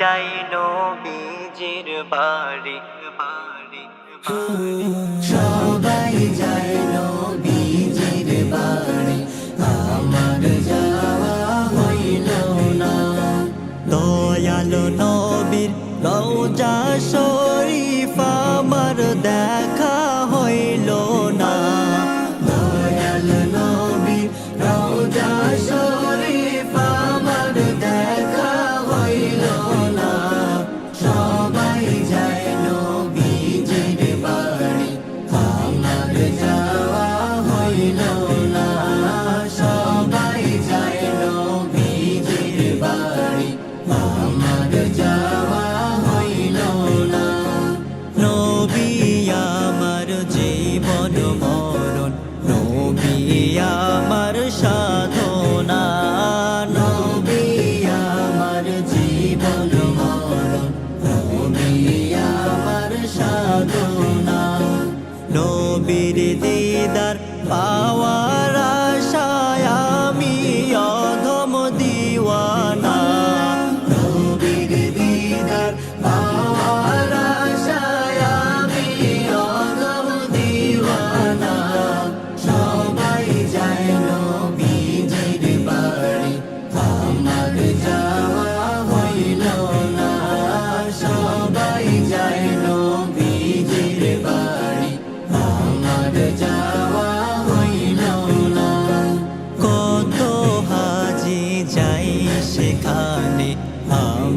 যাই নবীজির বাড়ি বাড়ি সবাই যায় নবীজির বাড়ি, আমার যাওয়া হইল না। দয়াল নবীর রওজা শরীফ আমার দেখা হইল না। দয়াল নবীর রওজা শরীফ নবীর দিদার পাওয়ার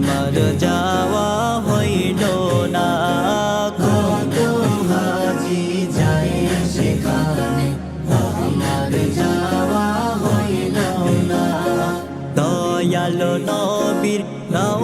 আমার যাওয়া হইল না কত হাজি যাই সেখানে আমার যাওয়া হইল না। দয়াল নবীর রওজার পাশে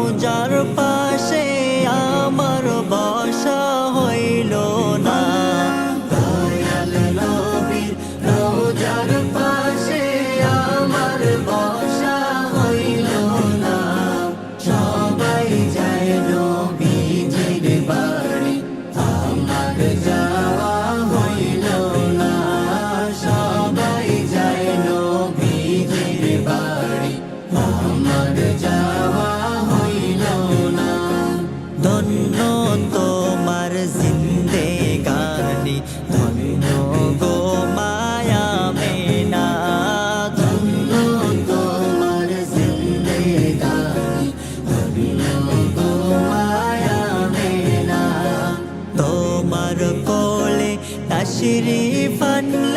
ชีรีฟัน